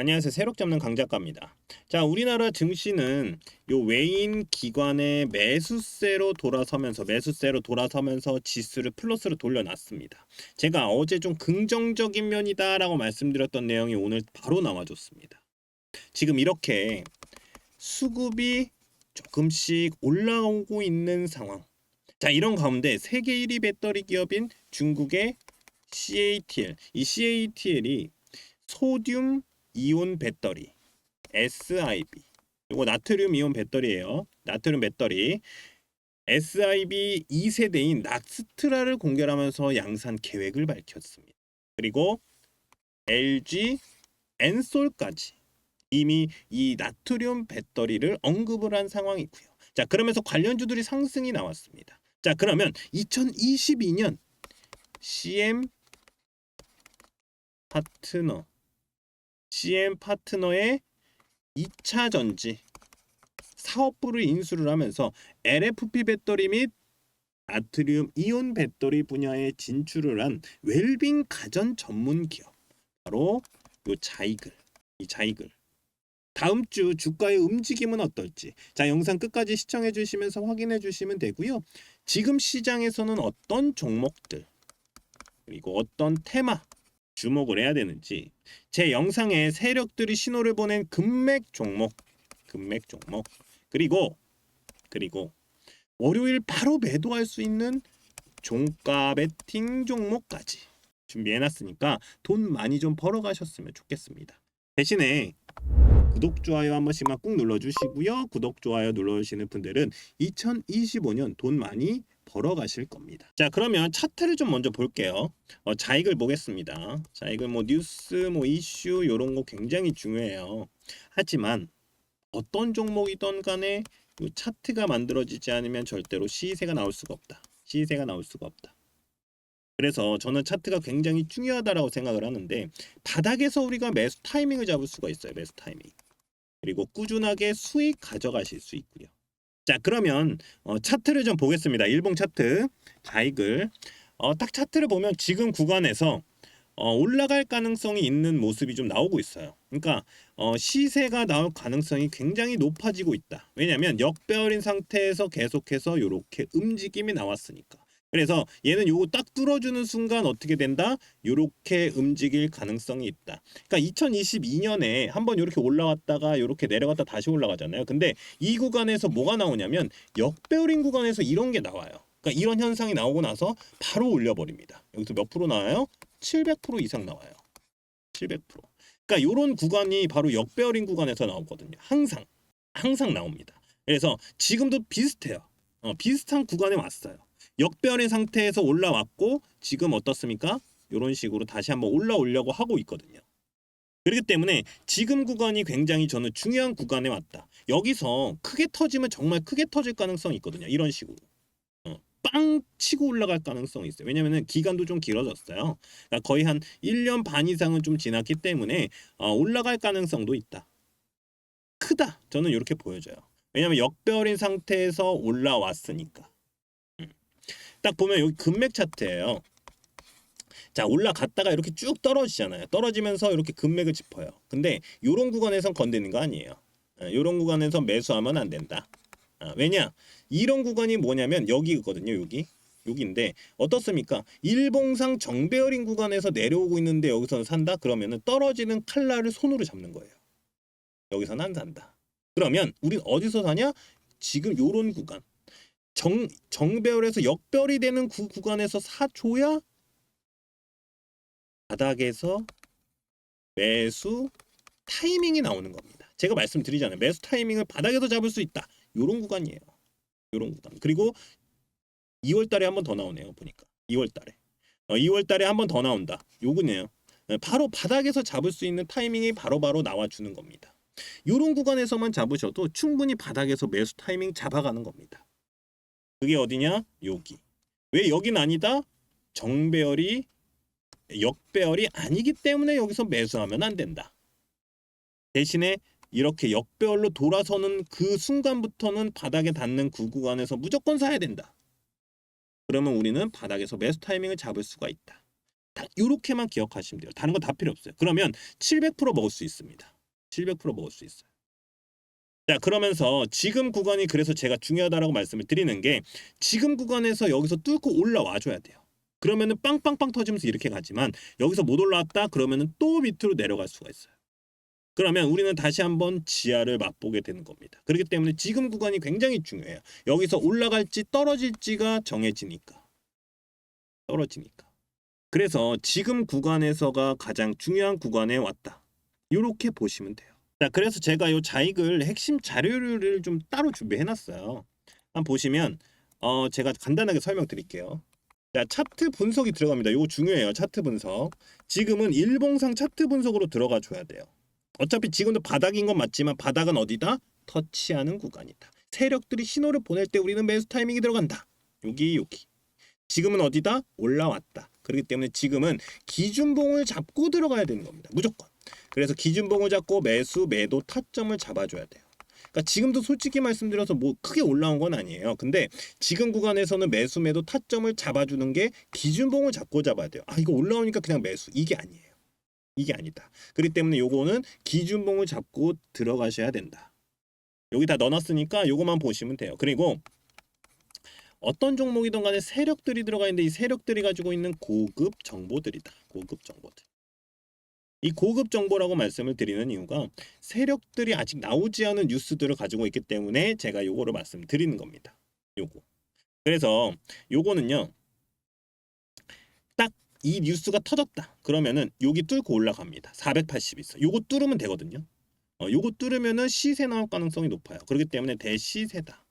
안녕하세요. 새록 잡는 강 작가입니다. 자, 우리나라 증시는 요 외인 기관의 매수세로 돌아서면서 매수세로 돌아서면서 지수를 플러스로 돌려놨습니다. 제가 어제 좀 긍정적인 면이다라고 말씀드렸던 내용이 오늘 바로 나와줬습니다. 지금 이렇게 수급이 조금씩 올라오고 있는 상황. 자, 이런 가운데 세계 1위 배터리 기업인 중국의 CATL, 이 CATL이 소듐 이온 배터리 SIB 이거 나트륨 이온 배터리예요. 나트륨 배터리 SIB 2세대인 락스트라를 공개하면서 양산 계획을 밝혔습니다. 그리고 LG 엔솔까지 이미 이 나트륨 배터리를 언급을 한 상황이고요. 자, 그러면서 관련주들이 상승이 나왔습니다. 자, 그러면 2022년 CM 파트너 CM 파트너의 2차 전지 사업부를 인수를 하면서 LFP 배터리 및 나트륨 이온 배터리 분야에 진출을 한 웰빙 가전 전문 기업 바로 요 자이글 이 자이글. 다음 주 주가의 움직임은 어떨지 자 영상 끝까지 시청해 주시면서 확인해 주시면 되고요. 지금 시장에서는 어떤 종목들 그리고 어떤 테마 주목을 해야 되는지 제 영상에 세력들이 신호를 보낸 금맥 종목, 금맥 종목 그리고 그리고 월요일 바로 매도할 수 있는 종가 베팅 종목까지 준비해놨으니까 돈 많이 좀 벌어가셨으면 좋겠습니다. 대신에 구독 좋아요 한 번씩만 꾹 눌러주시고요. 구독 좋아요 눌러주시는 분들은 2025년 돈 많이 벌어가실 겁니다. 자 그러면 차트를 좀 먼저 볼게요. 어, 자익을 보겠습니다. 자익을 뭐 뉴스, 뭐 이슈 이런 거 굉장히 중요해요. 하지만 어떤 종목이든 간에 이 차트가 만들어지지 않으면 절대로 시세가 나올 수가 없다. 시세가 나올 수가 없다. 그래서 저는 차트가 굉장히 중요하다라고 생각을 하는데 바닥에서 우리가 매수 타이밍을 잡을 수가 있어요. 매수 타이밍. 그리고 꾸준하게 수익 가져가실 수 있고요. 자 그러면 어, 차트를 좀 보겠습니다. 일봉 차트 자익을 어, 딱 차트를 보면 지금 구간에서 어, 올라갈 가능성이 있는 모습이 좀 나오고 있어요. 그러니까 어, 시세가 나올 가능성이 굉장히 높아지고 있다. 왜냐하면 역배열인 상태에서 계속해서 이렇게 움직임이 나왔으니까. 그래서 얘는 요거 딱 뚫어주는 순간 어떻게 된다? 요렇게 움직일 가능성이 있다. 그러니까 2022년에 한번 요렇게 올라왔다가 요렇게 내려갔다 다시 올라가잖아요. 근데 이 구간에서 뭐가 나오냐면 역배열인 구간에서 이런 게 나와요. 그러니까 이런 현상이 나오고 나서 바로 올려버립니다. 여기서 몇 프로 나와요? 700% 이상 나와요. 700%. 그러니까 요런 구간이 바로 역배열인 구간에서 나오거든요. 항상 항상 나옵니다. 그래서 지금도 비슷해요. 어, 비슷한 구간에 왔어요. 역배열의 상태에서 올라왔고 지금 어떻습니까? 이런 식으로 다시 한번 올라오려고 하고 있거든요. 그렇기 때문에 지금 구간이 굉장히 저는 중요한 구간에 왔다. 여기서 크게 터지면 정말 크게 터질 가능성이 있거든요. 이런 식으로. 어, 빵 치고 올라갈 가능성이 있어요. 왜냐면은 기간도 좀 길어졌어요. 그러니까 거의 한 1년 반 이상은 좀 지났기 때문에 어, 올라갈 가능성도 있다. 크다. 저는 이렇게 보여져요. 왜냐면 역배열인 상태에서 올라왔으니까. 딱 보면 여기 금맥 차트예요. 자 올라갔다가 이렇게 쭉 떨어지잖아요. 떨어지면서 이렇게 금맥을 짚어요. 근데 이런 구간에선 건드는 거 아니에요. 이런 구간에서 매수하면 안 된다. 아, 왜냐? 이런 구간이 뭐냐면 여기거든요. 여기. 여기인데 어떻습니까? 일봉상 정배열인 구간에서 내려오고 있는데 여기서는 산다? 그러면은 떨어지는 칼날을 손으로 잡는 거예요. 여기서는 안 산다. 그러면 우린 어디서 사냐? 지금 요런 구간. 정 정배열에서 역배열이 되는 그 구간에서 사줘야 바닥에서 매수 타이밍이 나오는 겁니다. 제가 말씀드리잖아요. 매수 타이밍을 바닥에서 잡을 수 있다. 요런 구간이에요. 요런 구간. 그리고 2월 달에 한 번 더 나오네요. 보니까. 2월 달에. 어, 2월 달에 한 번 더 나온다. 요거네요. 네, 바로 바닥에서 잡을 수 있는 타이밍이 바로 바로 나와 주는 겁니다. 요런 구간에서만 잡으셔도 충분히 바닥에서 매수 타이밍 잡아가는 겁니다. 그게 어디냐? 여기. 왜 여긴 아니다? 정배열이 역배열이 아니기 때문에 여기서 매수하면 안 된다. 대신에 이렇게 역배열로 돌아서는 그 순간부터는 바닥에 닿는 그 구간에서 무조건 사야 된다. 그러면 우리는 바닥에서 매수 타이밍을 잡을 수가 있다. 딱 이렇게만 기억하시면 돼요. 다른 건다 필요 없어요. 그러면 700% 먹을 수 있습니다. 700% 먹을 수 있어요. 자 그러면서 지금 구간이 그래서 제가 중요하다라고 말씀을 드리는 게 지금 구간에서 여기서 뚫고 올라와 줘야 돼요. 그러면은 빵빵빵 터지면서 이렇게 가지만 여기서 못 올라왔다 그러면은 또 밑으로 내려갈 수가 있어요. 그러면 우리는 다시 한번 지하를 맛보게 되는 겁니다. 그렇기 때문에 지금 구간이 굉장히 중요해요. 여기서 올라갈지 떨어질지가 정해지니까. 떨어지니까. 그래서 지금 구간에서가 가장 중요한 구간에 왔다. 이렇게 보시면 돼요. 자, 그래서 제가 이 자익을 핵심 자료를 좀 따로 준비해 놨어요. 한번 보시면 어 제가 간단하게 설명드릴게요. 자, 차트 분석이 들어갑니다. 이거 중요해요. 차트 분석. 지금은 일봉상 차트 분석으로 들어가 줘야 돼요. 어차피 지금도 바닥인 건 맞지만 바닥은 어디다? 터치하는 구간이다. 세력들이 신호를 보낼 때 우리는 매수 타이밍이 들어간다. 여기 여기. 지금은 어디다? 올라왔다. 그렇기 때문에 지금은 기준봉을 잡고 들어가야 되는 겁니다. 무조건. 그래서 기준봉을 잡고 매수, 매도 타점을 잡아줘야 돼요. 그러니까 지금도 솔직히 말씀드려서 뭐 크게 올라온 건 아니에요. 근데 지금 구간에서는 매수, 매도 타점을 잡아주는 게 기준봉을 잡고 잡아야 돼요. 아 이거 올라오니까 그냥 매수 이게 아니에요. 이게 아니다. 그렇기 때문에 요거는 기준봉을 잡고 들어가셔야 된다. 여기 다 넣어놨으니까 요거만 보시면 돼요. 그리고 어떤 종목이든 간에 세력들이 들어가 있는데 이 세력들이 가지고 있는 고급 정보들이다. 고급 정보들. 이 고급 정보라고 말씀을 드리는 이유가 세력들이 아직 나오지 않은 뉴스들을 가지고 있기 때문에 제가 요거를 말씀드리는 겁니다. 요거. 그래서 요거는요. 딱 이 뉴스가 터졌다. 그러면은 여기 뚫고 올라갑니다. 480 있어. 요거 뚫으면 되거든요. 어, 요거 뚫으면은 시세 나올 가능성이 높아요. 그렇기 때문에 대시세다.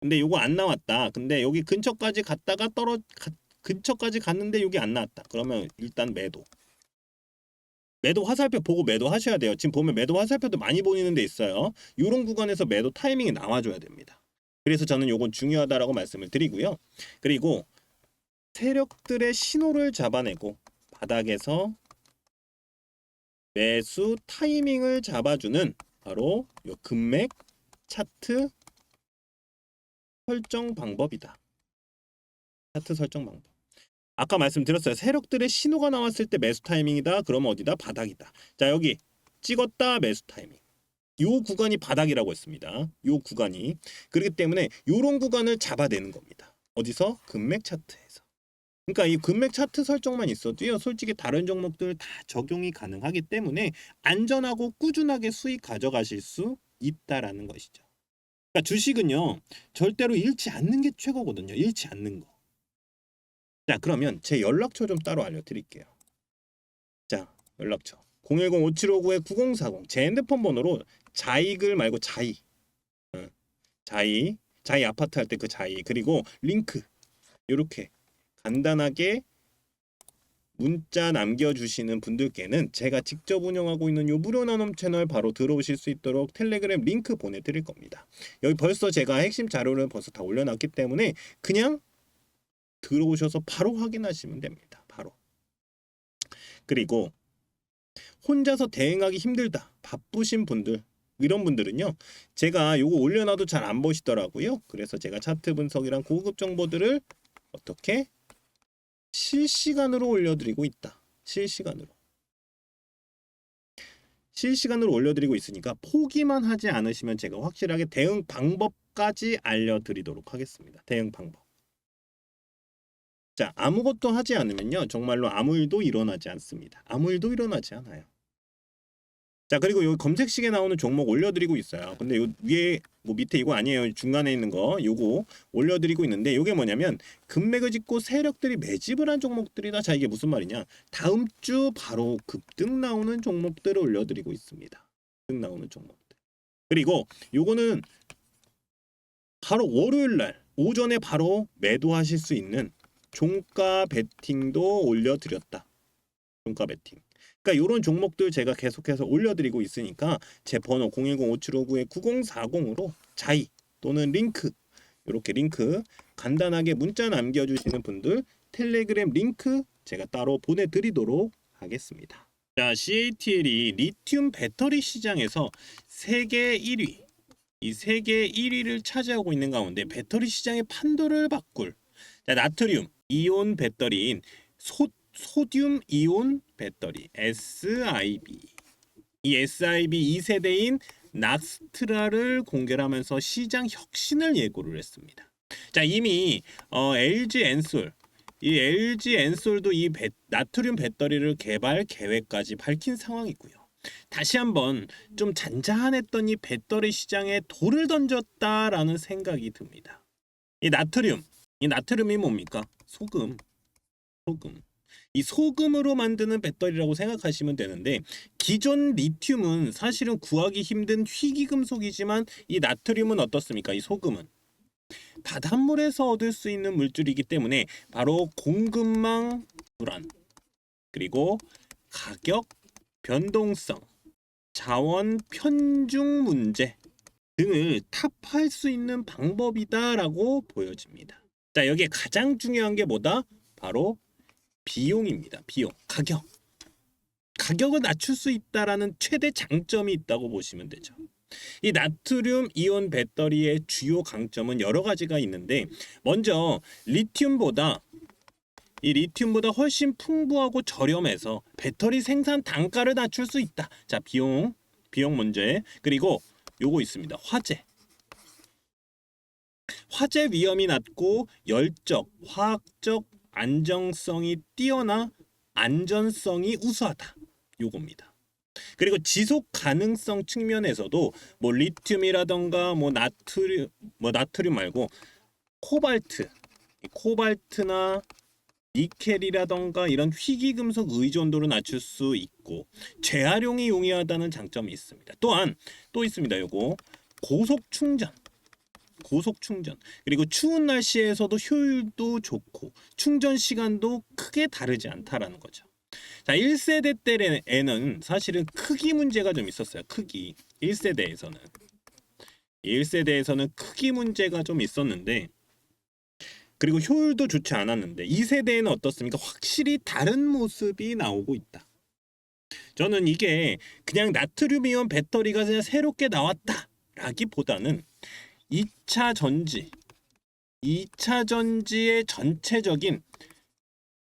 근데 요거 안 나왔다. 근데 여기 근처까지 갔다가 떨어 가, 근처까지 갔는데 여기 안 나왔다. 그러면 일단 매도. 매도 화살표 보고 매도 하셔야 돼요. 지금 보면 매도 화살표도 많이 보이는 데 있어요. 이런 구간에서 매도 타이밍이 나와줘야 됩니다. 그래서 저는 요건 중요하다라고 말씀을 드리고요. 그리고 세력들의 신호를 잡아내고 바닥에서 매수 타이밍을 잡아주는 바로 요 금맥 차트 설정 방법이다. 차트 설정 방법. 아까 말씀드렸어요. 세력들의 신호가 나왔을 때 매수 타이밍이다. 그러면 어디다? 바닥이다. 자, 여기 찍었다 매수 타이밍. 요 구간이 바닥이라고 했습니다. 요 구간이. 그렇기 때문에 요런 구간을 잡아내는 겁니다. 어디서? 금맥 차트에서. 그러니까 이 금맥 차트 설정만 있어도요. 솔직히 다른 종목들 다 적용이 가능하기 때문에 안전하고 꾸준하게 수익 가져가실 수 있다라는 것이죠. 그러니까 주식은요. 절대로 잃지 않는 게 최고거든요. 잃지 않는 거. 자, 그러면 제 연락처 좀 따로 알려드릴게요. 자, 연락처. 010-5759-9040 제 핸드폰 번호로 자익을 말고 자이, 어, 자이, 자이 아파트 할 때 그 자이. 그리고 링크. 이렇게 간단하게 문자 남겨주시는 분들께는 제가 직접 운영하고 있는 요 무료 나눔 채널 바로 들어오실 수 있도록 텔레그램 링크 보내드릴 겁니다. 여기 벌써 제가 핵심 자료를 벌써 다 올려놨기 때문에 그냥 들어오셔서 바로 확인하시면 됩니다. 바로. 그리고 혼자서 대응하기 힘들다. 바쁘신 분들 이런 분들은요. 제가 요거 올려놔도 잘 안 보시더라고요. 그래서 제가 차트 분석이랑 고급 정보들을 어떻게 실시간으로 올려드리고 있다. 실시간으로. 실시간으로 올려드리고 있으니까 포기만 하지 않으시면 제가 확실하게 대응 방법까지 알려드리도록 하겠습니다. 대응 방법. 자, 아무것도 하지 않으면요. 정말로 아무 일도 일어나지 않습니다. 아무 일도 일어나지 않아요. 자, 그리고 여기 검색식에 나오는 종목 올려드리고 있어요. 근데 요 위에 뭐 밑에 이거 아니에요. 중간에 있는 거 요거 올려드리고 있는데 요게 뭐냐면 금맥을 짚고 세력들이 매집을 한 종목들이다. 자, 이게 무슨 말이냐? 다음 주 바로 급등 나오는 종목들을 올려드리고 있습니다. 급등 나오는 종목들. 그리고 요거는 바로 월요일 날 오전에 바로 매도하실 수 있는 종가 베팅도 올려드렸다. 종가 베팅. 그러니까 이런 종목들 제가 계속해서 올려드리고 있으니까 제 번호 010-5759-9040으로 자이 또는 링크 이렇게 링크 간단하게 문자 남겨주시는 분들 텔레그램 링크 제가 따로 보내드리도록 하겠습니다. 자, CATL이 리튬 배터리 시장에서 세계 1위, 이 세계 1위를 차지하고 있는 가운데 배터리 시장의 판도를 바꿀 자, 나트륨 이온 배터리인 소, 소듐 이온 배터리 SIB. 이 SIB 2세대인 낙스트라를 공개하면서 시장 혁신을 예고를 했습니다. 자 이미 어, LG 엔솔 이 LG 엔솔도 이 배, 나트륨 배터리를 개발 계획까지 밝힌 상황이고요. 다시 한번 좀 잔잔했던 이 배터리 시장에 돌을 던졌다라는 생각이 듭니다. 이 나트륨, 이 나트륨이 뭡니까? 소금, 소금. 이 소금으로 만드는 배터리라고 생각하시면 되는데 기존 리튬은 사실은 구하기 힘든 희귀 금속이지만 이 나트륨은 어떻습니까? 이 소금은 바닷물에서 얻을 수 있는 물질이기 때문에 바로 공급망 불안 그리고 가격 변동성 자원 편중 문제 등을 타파할 수 있는 방법이다라고 보여집니다. 자 여기에 가장 중요한 게 뭐다? 바로 비용입니다. 비용, 가격. 가격을 낮출 수 있다라는 최대 장점이 있다고 보시면 되죠. 이 나트륨 이온 배터리의 주요 강점은 여러 가지가 있는데 먼저 리튬보다 이 리튬보다 훨씬 풍부하고 저렴해서 배터리 생산 단가를 낮출 수 있다. 자, 비용 비용 문제 그리고 요거 있습니다. 화재. 화재 위험이 낮고 열적, 화학적 안정성이 뛰어나 안전성이 우수하다. 요겁니다. 그리고 지속 가능성 측면에서도 뭐 리튬이라던가 뭐 나트륨 뭐 나트륨 말고 코발트 이 코발트나 니켈이라던가 이런 희귀금속 의존도를 낮출 수 있고 재활용이 용이하다는 장점이 있습니다. 또한 또 있습니다. 요거 고속 충전 고속 충전 그리고 추운 날씨에서도 효율도 좋고 충전 시간도 크게 다르지 않다라는 거죠. 자, 1세대 때에는 사실은 크기 문제가 좀 있었어요. 크기. 1세대에서는. 1세대에서는 크기 문제가 좀 있었는데 그리고 효율도 좋지 않았는데 2세대에는 어떻습니까? 확실히 다른 모습이 나오고 있다. 저는 이게 그냥 나트륨이온 배터리가 그냥 새롭게 나왔다라기보다는 2차 전지 2차 전지의 전체적인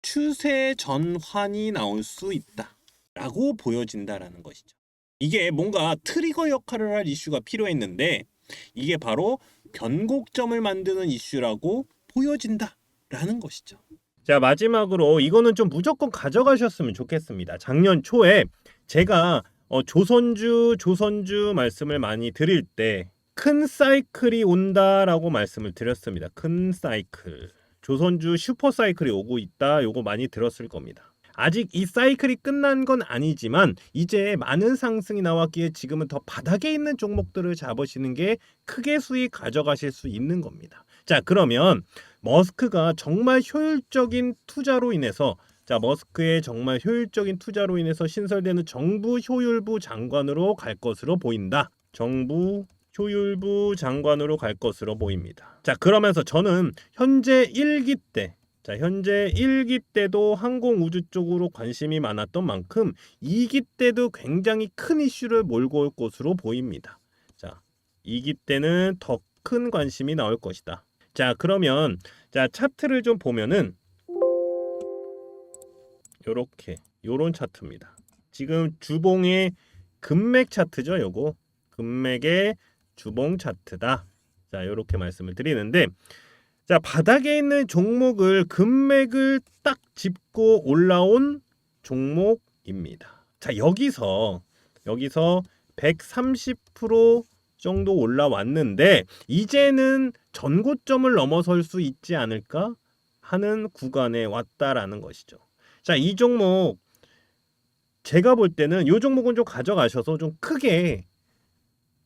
추세 전환이 나올 수 있다 라고 보여진다라는 것이죠. 이게 뭔가 트리거 역할을 할 이슈가 필요했는데 이게 바로 변곡점을 만드는 이슈라고 보여진다라는 것이죠. 자 마지막으로 이거는 좀 무조건 가져가셨으면 좋겠습니다. 작년 초에 제가 어, 조선주 조선주 말씀을 많이 드릴 때 큰 사이클이 온다라고 말씀을 드렸습니다. 큰 사이클. 조선주 슈퍼 사이클이 오고 있다. 요거 많이 들었을 겁니다. 아직 이 사이클이 끝난 건 아니지만 이제 많은 상승이 나왔기에 지금은 더 바닥에 있는 종목들을 잡으시는 게 크게 수익 가져가실 수 있는 겁니다. 자, 그러면 머스크가 정말 효율적인 투자로 인해서 자, 머스크의 정말 효율적인 투자로 인해서 신설되는 정부 효율부 장관으로 갈 것으로 보인다. 정부 효율부 장관으로 갈 것으로 보입니다. 자, 그러면서 저는 현재 1기 때 자, 현재 1기 때도 항공우주 쪽으로 관심이 많았던 만큼 2기 때도 굉장히 큰 이슈를 몰고 올 것으로 보입니다. 자, 2기 때는 더 큰 관심이 나올 것이다. 자, 그러면 자, 차트를 좀 보면은 요렇게 요런 차트입니다. 지금 주봉의 금맥 차트죠, 요거. 금맥의 주봉 차트다. 자, 이렇게 말씀을 드리는데 자, 바닥에 있는 종목을 금맥을 딱 짚고 올라온 종목입니다. 자, 여기서 여기서 130% 정도 올라왔는데 이제는 전고점을 넘어설 수 있지 않을까 하는 구간에 왔다라는 것이죠. 자, 이 종목 제가 볼 때는 이 종목은 좀 가져가셔서 좀 크게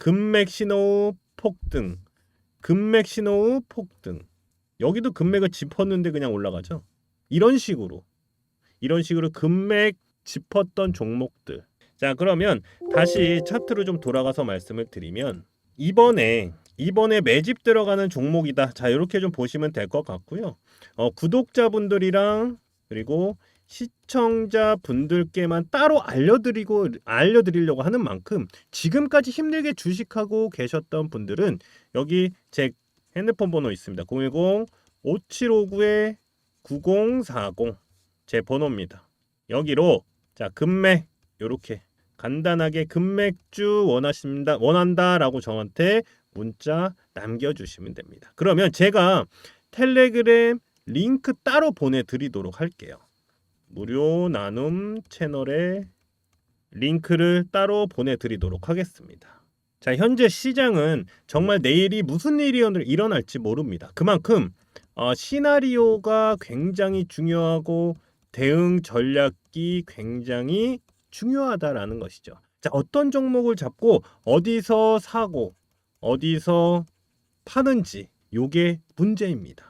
금맥 신호 폭등, 금맥 신호 폭등. 여기도 금맥을 짚었는데 그냥 올라가죠. 이런 식으로 이런 식으로 금맥 짚었던 종목들. 자, 그러면 다시 차트로 좀 돌아가서 말씀을 드리면 이번에 이번에 매집 들어가는 종목이다. 자, 이렇게 좀 보시면 될 것 같고요. 어, 구독자분들이랑 그리고 시청자분들께만 따로 알려드리고 알려드리려고 하는 만큼 지금까지 힘들게 주식하고 계셨던 분들은 여기 제 핸드폰 번호 있습니다. 010 5759에 9040 제 번호입니다. 여기로 자 금맥 요렇게 간단하게 금맥주 원하십니다 원한다라고 저한테 문자 남겨주시면 됩니다. 그러면 제가 텔레그램 링크 따로 보내드리도록 할게요. 무료 나눔 채널에 링크를 따로 보내드리도록 하겠습니다. 자, 현재 시장은 정말 내일이 무슨 일이 일어날지 모릅니다. 그만큼 어, 시나리오가 굉장히 중요하고 대응 전략이 굉장히 중요하다라는 것이죠. 자, 어떤 종목을 잡고 어디서 사고 어디서 파는지 요게 문제입니다.